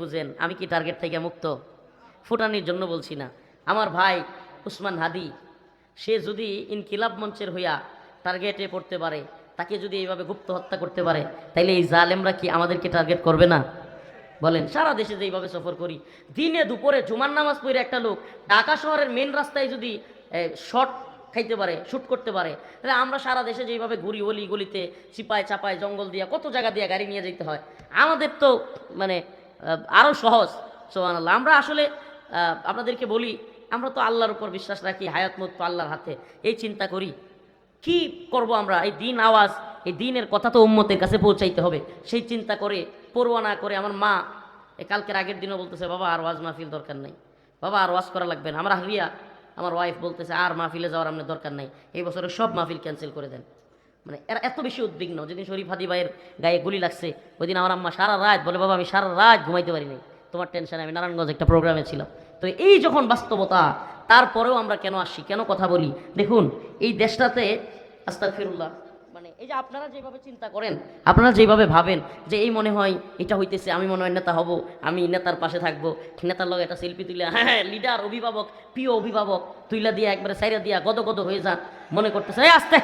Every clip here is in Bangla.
বুঝেন? আমি কি টার্গেট থেকে মুক্ত? ফুটানির জন্য বলছি না। আমার ভাই উসমান হাদি, সে যদি ইনকিলাব মঞ্চের হইয়া টার্গেটে পড়তে পারে, তাকে যদি এইভাবে গুপ্ত হত্যা করতে পারে, তাইলে এই জালেমরা কি আমাদেরকে টার্গেট করবে না? বলেন, সারা দেশে যে এইভাবে সফর করি, দিনে দুপুরে জুমার নামাজ পড়ে একটা লোক ঢাকা শহরের মেন রাস্তায় যদি শর্ট খাইতে পারে শ্যুট করতে পারে, তাহলে আমরা সারা দেশে যেইভাবে ঘুরি অলি গলিতে চিপায় চাপায় জঙ্গল দিয়া, কত জায়গা দিয়ে গাড়ি নিয়ে যেতে হয়। আমাদের তো মানে আরও সহজ। সোহান আল্লাহ আমরা আসলে আপনাদেরকে বলি, আমরা তো আল্লাহর উপর বিশ্বাস রাখি, হায়াত মুত আল্লাহর হাতে। এই চিন্তা করি, কি করব আমরা? এই দিন আওয়াজ, এই দিনের কথা তো উম্মতের কাছে পৌঁছাইতে হবে। সেই চিন্তা করে পড়ুয়া না করে আমার মা, এ কালকের আগের দিনও বলতেছে, বাবা, আর ওয়াজ মাহফিল দরকার নাই। বাবা, আর ওয়াজ করা লাগবে না। আমার হারিয়া আমার ওয়াইফ বলতেছে, আর মাহফিলে যাওয়ার আপনার দরকার নাই। এই বছরে সব মাহফিল ক্যান্সেল করে দেন। মানে এরা এত বেশি উদ্বিগ্ন। যেদিন শরীফ হাদি ভাইয়ের গায়ে গুলি লাগছে ওই দিন আমার আম্মা সারা রাত বলে, বাবা, আমি সারা রাত ঘুমাইতে পারি নাই তোমার টেনশনে আমি নারায়ণগঞ্জ একটা প্রোগ্রামে ছিলাম। তো এই যখন বাস্তবতা, তারপরেও আমরা কেন আসি কেন কথা বলি? দেখুন, এই দেশটাতে আস্তাক ফিরুল্লাহ মানে এই যে আপনারা যেভাবে চিন্তা করেন, আপনারা যেভাবে ভাবেন যে এই মনে হয় এটা হইতেছে, আমি মনে হয় নেতা হব, আমি নেতার পাশে থাকব, নেতার লগে একটা সেলফি তুলে হ্যাঁ লিডার অভিভাবক, প্রিয় অভিভাবক তুইলা দিয়া একবারে সাইরা দিয়া গদ গদ হয়ে যান মনে করতেছে আস্তে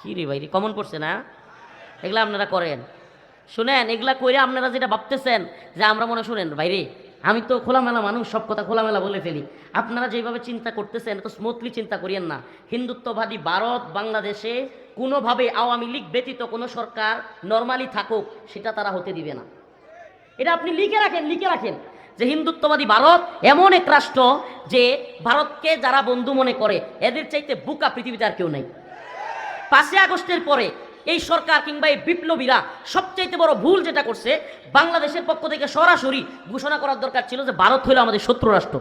কি রে ভাই কমন পড়ছে না? এগুলা আপনারা করেন। শুনেন, এগুলা কইরা আপনারা যেটা ভাবতেছেন যে আমরা মনে শুনেন, ভাইরে, আমি তো খোলামেলা মানুষ, সব কথা খোলামেলা বলে ফেলি। আপনারা যেভাবে চিন্তা করতেছেন তো স্মুথলি চিন্তা করিয়েন না। হিন্দুত্ববাদী ভারত, বাংলাদেশে কোনোভাবে আওয়ামী লীগ ব্যতীত কোনো সরকার নর্মালি থাকুক, সেটা তারা হতে দিবে না। এটা আপনি লিখে রাখেন লিখে রাখেন যে হিন্দুত্ববাদী ভারত এমন এক রাষ্ট্র যে ভারতকে যারা বন্ধু মনে করে, এদের চাইতে বুকা পৃথিবীতে আর কেউ নেই। পাঁচই আগস্টের পরে এই সরকার কিংবা এই বিপ্লবীরা সবচাইতে বড় ভুল যেটা করছে, বাংলাদেশের পক্ষ থেকে সরাসরি ঘোষণা করার দরকার ছিল যে ভারত হলো আমাদের শত্রু রাষ্ট্র।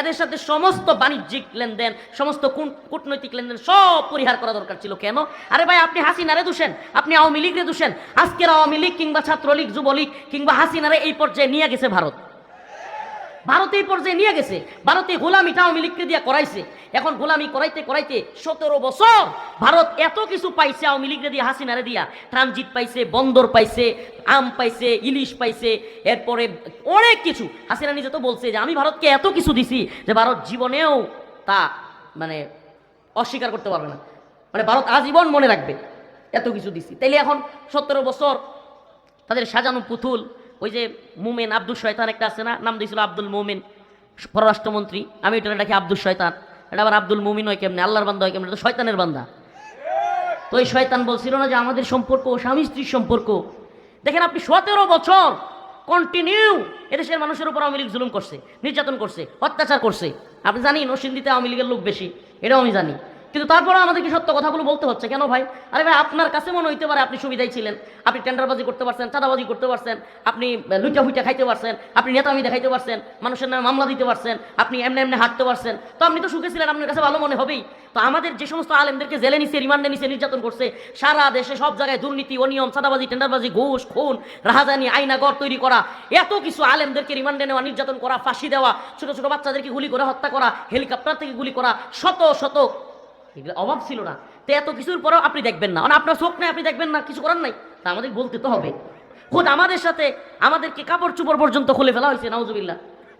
এদের সাথে সমস্ত বাণিজ্যিক লেনদেন, সমস্ত কূটনৈতিক লেনদেন সব পরিহার করা দরকার ছিল। কেন? আরে ভাই, আপনি হাসিনারে দোষেন, আপনি আওয়ামী লীগরে দোষেন। আজকের আওয়ামী লীগ কিংবা ছাত্রলীগ, যুবলীগ কিংবা হাসিনারে এই পর্যায়ে নিয়ে গেছে ভারত। ভারত এই পর্যায়ে নিয়ে গেছে। ভারতে গোলামিটা আওয়ামী লীগকে দিয়ে করাইছে। এখন গোলামি করাইতে করাইতে সতেরো বছর ভারত এত কিছু পাইছে আওয়ামী লীগরে দিয়ে, হাসিনারে দিয়া। ট্রানজিট পাইছে, বন্দর পাইছে, আম পাইছে, ইলিশ পাইছে, এরপরে অনেক কিছু। হাসিনা নিজে তো বলছে যে, আমি ভারতকে এত কিছু দিছি যে ভারত জীবনেও তা মানে অস্বীকার করতে পারবে না। মানে ভারত আজীবন মনে রাখবে, এত কিছু দিছি। তাইলে এখন সতেরো বছর তাদের সাজানো পুতুল ওই যে মুমেন আব্দুল শয়তান একটা আছে না? নাম দিয়েছিল আব্দুল মুমিন, পররাষ্ট্রমন্ত্রী। আমি এটা ডাকি আব্দুল শয়তান। এটা আবার আব্দুল মুমিন হয় কেমনে? আল্লাহর বান্দা হয় কেমনে? তো শয়তানের বান্দা। তো এই শয়তান বলছিল না যে আমাদের সম্পর্ক স্বামী স্ত্রীর সম্পর্ক। দেখেন আপনি সতেরো বছর কন্টিনিউ এদেশের মানুষের উপর আওয়ামী লীগ জুলুম করছে, নির্যাতন করছে, অত্যাচার করছে। আপনি জানি নসিন্দিতে আওয়ামী লীগের লোক বেশি, এটাও আমি জানি। কিন্তু তারপরে আমাদেরকে সত্য কথাগুলো বলতে হচ্ছে। কেন ভাই? আরে ভাই, আপনার কাছে মনে হইতে পারে আপনি সুবিধাই ছিলেন। আপনি টেন্ডারবাজি করতে পারছেন, চাঁদাবাজি করতে পারছেন, আপনি লুইটা ফুইটা খাইতে পারছেন, আপনি নেতা নেতামি দেখাইতে পারছেন, মানুষের নামে মামলা দিতে পারছেন, আপনি এমনি এমনি হাঁটতে পারছেন। তো আপনি তো সুখে ছিলেন, আপনার কাছে ভালো মনে হবেই। তো আমাদের যে সমস্ত আলেমদেরকে জেলে নিছে, রিমান্ডে নিছে, নির্যাতন করছে, সারা দেশে সব জায়গায় দুর্নীতি, অনিয়ম, চাঁদাবাজি, টেন্ডারবাজি, ঘুষ, খুন, রাহাজানি, আইনাগর তৈরি করা, এত কিছু আলেমদেরকে রিমান্ডে নেওয়া, নির্যাতন করা, ফাঁসি দেওয়া, ছোট ছোট বাচ্চাদেরকে গুলি করে হত্যা করা, হেলিকপ্টার থেকে গুলি করা, শত শত এগুলো অভাব ছিল না। তো এত কিছুর পরেও আপনি দেখবেন না। মানে আপনার চোখ নেই আপনি দেখবেন না, কিছু করার নাই। তা আমাদের বলতে তো হবে। খোদ আমাদের সাথে আমাদেরকে কাপড় চুপড় পর্যন্ত খুলে ফেলা হয়েছে, নাউজুবিল্লাহ।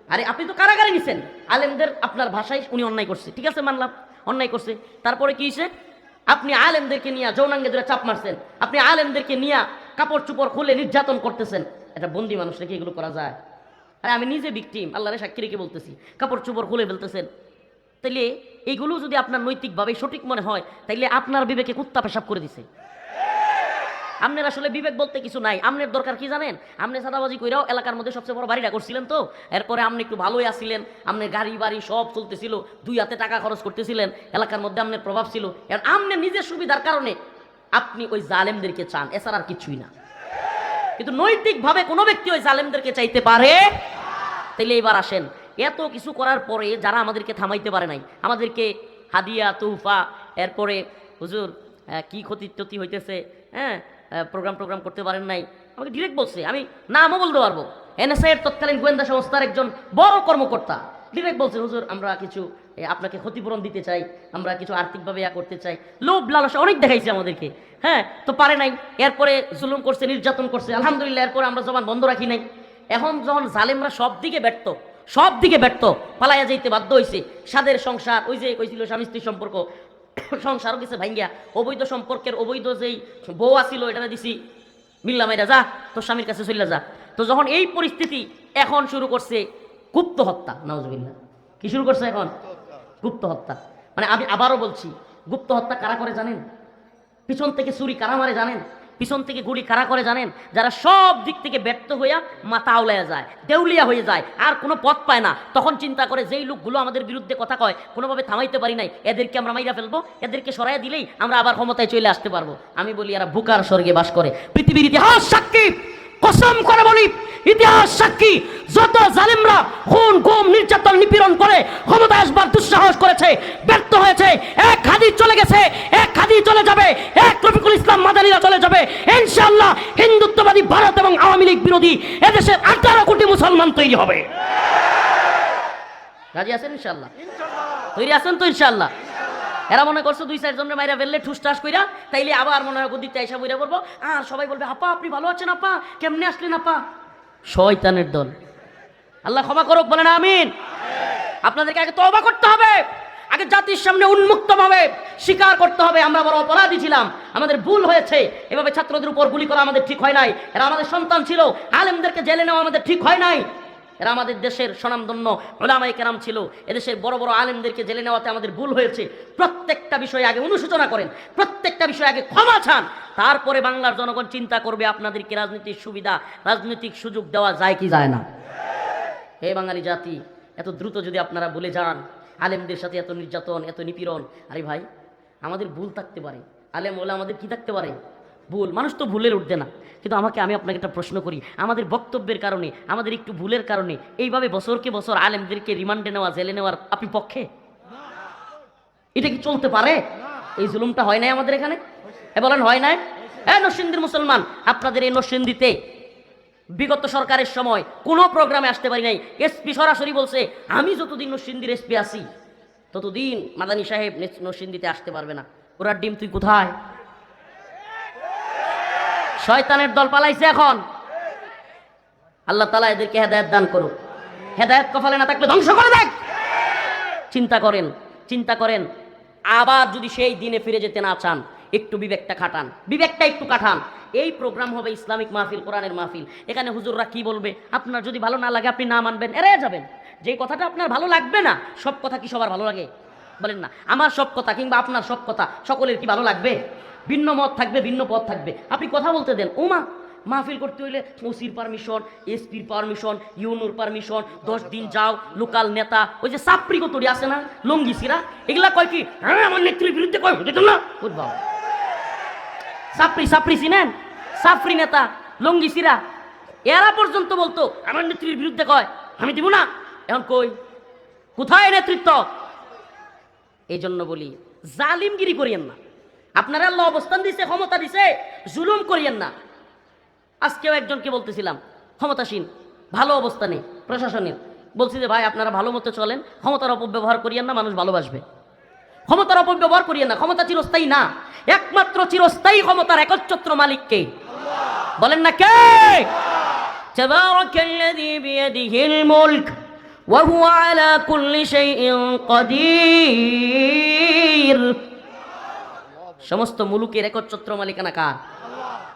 আরে আপনি তো কারাগারে নিছেন। আলেমদের আপনার ভাষায় উনি অন্যায় করছে। ঠিক আছে, মানলাম। অন্যায় করছে। তারপরে কি হয়েছে? আপনি আলেমদেরকে নিয়ে যৌনাঙ্গে ধরে চাপ মারছেন। আপনি আলেমদেরকে নিয়ে কাপড় চুপড় খুলে নির্যাতন করতেছেন। এটা বন্দি মানুষ রেখে এগুলো করা যায়। আরে আমি নিজে বিকটিম আল্লাহরে সাক্ষী রেখে বলতেছি। কাপড় চুপড় খুলে ফেলতেছেন। তাইলে এইগুলো যদি আপনার নৈতিকভাবে সঠিক মনে হয়, তাইলে আপনার বিবেকে কুত্তা পেশাব করে দিছে। আপনার আসলে বিবেক বলতে কিছু নাই। আপনার দরকার কি জানেন? আপনি সাদাবাজি কইরাও এলাকার মধ্যে সবচেয়ে বড় বাড়িটা করছিলেন তো। এরপরে আপনি একটু ভালোই আসছিলেন আপনার গাড়ি বাড়ি সব চলতেছিল, দুই হাতে টাকা খরচ করতেছিলেন। এলাকার মধ্যে আপনার প্রভাব ছিল। আর আপনি নিজের সুবিধার কারণে আপনি ওই জালেমদেরকে চান, এছাড়া আর কিছুই না। কিন্তু নৈতিকভাবে কোনো ব্যক্তি ওই জালেমদেরকে চাইতে পারে? তাইলে এবার আসেন। এত কিছু করার পরে যারা আমাদেরকে থামাইতে পারে নাই, আমাদেরকে হাদিয়া তুফা এরপরে হুজুর কি ক্ষতি টতি হইতেছে হ্যাঁ প্রোগ্রাম টোগ্রাম করতে পারেন নাই, আমাকে ডিরেক্ট বলছে, আমি নামও বলতে পারব। এনএসআই এর তৎকালীন গোয়েন্দা সংস্থার একজন বড় কর্মকর্তা ডিরেক্ট বলছে, হুজুর, আমরা কিছু আপনাকে ক্ষতিপূরণ দিতে চাই, আমরা কিছু আর্থিকভাবে ইয়া করতে চাই। লোভ, লালসা অনেক দেখাইছে আমাদেরকে হ্যাঁ তো পারে নাই। এরপরে জুলুম করছে, নির্যাতন করছে, আলহামদুলিল্লাহ, এরপরে আমরা জবান বন্ধ রাখি নাই। এখন যখন জালেমরা সব দিকে ব্যর্থ সব দিকে ব্যর্থ, পালাইয়া যাইতে বাধ্য হয়েছে সাদের সংসার, ওই যে কইছিল স্বামী স্ত্রীর সম্পর্ক, সংসারও গেছে ভাঙ্গিয়া। অবৈধ সম্পর্কের, অবৈধ যেই বউ আসিল এটা দিছি। মিল্লা মাইরা যা, তোর স্বামীর কাছে চলে যা। তো যখন এই পরিস্থিতি এখন শুরু করছে, গুপ্ত হত্যা নওয়াজবিল্লা কি শুরু করছে এখন? গুপ্ত হত্যা। মানে আমি আবারও বলছি, গুপ্ত হত্যা কারা করে জানেন? পিছন থেকে চুরি কারা মারে জানেন? পিছন থেকে গুলি কারা করে জানেন? যারা সব দিক থেকে ব্যর্থ হইয়া মাথা আউলাইয়া যায়, দেউলিয়া হয়ে যায়, আর কোনো পথ পায় না। তখন চিন্তা করে, যেই লোকগুলো আমাদের বিরুদ্ধে কথা কয়, কোনোভাবে থামাইতে পারি নাই, এদেরকে আমরা মাইরা ফেলব? এদেরকে সরাইয়া দিলেই আমরা আবার ক্ষমতায় চলে আসতে পারব। আমি বলি, এরা বুকার স্বর্গে বাস করে। পৃথিবীর ইতিহাস সাক্ষী, কসম করে বলি, ইতিহাস সাক্ষী, যত জালিমরা খুন, গুম, নির্যাতন, নিপীড়ন করে ক্ষমতা আসবার দুঃসাহস করেছে, ব্যর্থ হয়েছে, এক হাদি চলে গেছে, এক হাদি চলে যাবে এক রফিকুল ইসলাম মাদানিরা চলে যাবে ইনশাআল্লাহ হিন্দুত্ববাদী ভারত এবং আওয়ামী লীগ বিরোধী এদেশের আঠারো কোটি মুসলমান তৈরি হবে। রাজি আছেন ইনশাআল্লাহ? তৈরি আছেন তো ইনশাআল্লাহ? এরা মনে করছ দুই চারজনের মাইরা ফেললে ঠুস টাস কইরা তাইলে আবার মনে হয় গদিতে আইসা বইরা পড়ব। আর সবাই বলবে আপা আপনি ভালো আছেন আপা? কেমনে আসলেন আপা? শয়তানের দল। আল্লাহ ক্ষমা করুক বলেন আমিন। আপনাদেরকে আগে তওবা করতে হবে। আগে জাতির সামনে উন্মুক্তভাবে স্বীকার করতে হবে, আমরা বড় অপরাধী ছিলাম। আমাদের ভুল হয়েছে। এভাবে ছাত্রদের উপর গুলি করা আমাদের ঠিক হয় নাই। এরা আমাদের সন্তান ছিল। আলেমদেরকে জেলে নেওয়া আমাদের ঠিক হয় নাই। এরা আমাদের দেশের স্বনামধন্য ওলামাই কেরাম ছিল। এদেশের বড় বড় আলেমদেরকে জেলে নেওয়াতে আমাদের ভুল হয়েছে। প্রত্যেকটা বিষয়ে আগে অনুশোচনা করেন। প্রত্যেকটা বিষয়ে আগে ক্ষমা চান। তারপরে বাংলার জনগণ চিন্তা করবে, আপনাদেরকে রাজনীতির সুবিধা, রাজনৈতিক সুযোগ দেওয়া যায় কি যায় না? হে বাঙালি জাতি, এত দ্রুত যদি আপনারা বলে যান আলেমদের সাথে এত নির্যাতন, এত নিপীড়ন। আরে ভাই, আমাদের ভুল থাকতে পারে। আলেম বলে আমাদের কি থাকতে পারে? ভুল, মানুষ তো ভুলের উঠবে না। কিন্তু আমাকে আমি আপনাকে একটা প্রশ্ন করি, আমাদের বক্তব্যের কারণে, আমাদের একটু ভুলের কারণে, এইভাবে বছরকে বছর আলেমদেরকে রিমান্ডে নেওয়া, জেলে নেওয়ার আপনি পক্ষে? এটা কি চলতে পারে? এই জুলুমটা হয় নাই আমাদের এখানে? এ বলেন, হয় নাই? এ নরসিংদীর মুসলমান, আপনাদের এই নরসিংদীতে বিগত সরকারের সময় কোনো প্রোগ্রামে আসতে পারি নাই। এসপি সরাসরি বলছে, আমি যতদিন নরসিংদীর এসপি আসি ততদিন মাদানী সাহেব নেস- নরসিংদীতে আসতে পারবে না। ওরা ডিম তুই কোথায়? শয়তানের দল পালাইছে এখন। আল্লাহ তালা এদেরকে হেদায়ত দান করুক। হেদায়ত কফালে না থাকলে ধ্বংস করে দেখ। চিন্তা করেন চিন্তা করেন, আবার যদি সেই দিনে ফিরে যেতে না চান, একটু বিবেকটা খাটান। বিবেকটা একটু কাটান এই প্রোগ্রাম হবে ইসলামিক মাহফিল, কোরআনের মাহফিল। এখানে হুজুররা কি বলবে? আপনার যদি ভালো না লাগে, আপনি না মানবেন এড়িয়ে যাবেন। যে কথাটা আপনার ভালো লাগবে না, সব কথা কি সবার ভালো লাগে? বলেন না, আমার সব কথা কিংবা আপনার সব কথা সকলের কি ভালো লাগবে? ভিন্ন মত থাকবে, ভিন্ন পথ থাকবে। আপনি কথা বলতে দেন ওমা মাহফিল করতে হইলে ওসির পারমিশন এসপির পারমিশন ইউনুর পারমিশন দশ দিন যাও, লোকাল নেতা, ওই যে সাপ্রি কতরি আছে না লঙ্গিসিরা এগুলা কয় কি হ্যাঁ আমার নেত্রীর বিরুদ্ধে কয় না? বুঝবা সাপ্রি সাপ্রি চিনেন সাপ্রি নেতা লঙ্গিসিরা এরা পর্যন্ত বলতো, আমার নেত্রীর বিরুদ্ধে কয়, আমি দিব না। এখন কই? কোথায় নেতৃত্ব? এই জন্য বলি, জালিমগিরি করিয়েন না। আপনারা আল্লাহ অবস্থান দিছে, ক্ষমতা দিছে, জুলুম করিয়েন না। আজকেও একজনকে বলতেছিলাম, ক্ষমতাসীন, ভালো অবস্থানে, প্রশাসনের। বলছি যে, ভাই, আপনারা ভালো মতো চলেন, ক্ষমতার অপব্যবহার করিয়েন না, মানুষ ভালোবাসবে। ক্ষমতার অপব্যবহার করিয়েন না ক্ষমতা চিরস্থায়ী না একমাত্র চিরস্থায়ী ক্ষমতার একচ্ছত্র মালিককে বলেন না কে تبارك الذي بيده الملك وهو على كل شيء قدير সমস্ত মুলুকের একচ্ছত্র মালিকানা কার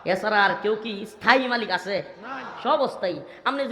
এছাড়া আর কেউ কি স্থায়ী মালিক আছে সব অস্থায়ী আপনি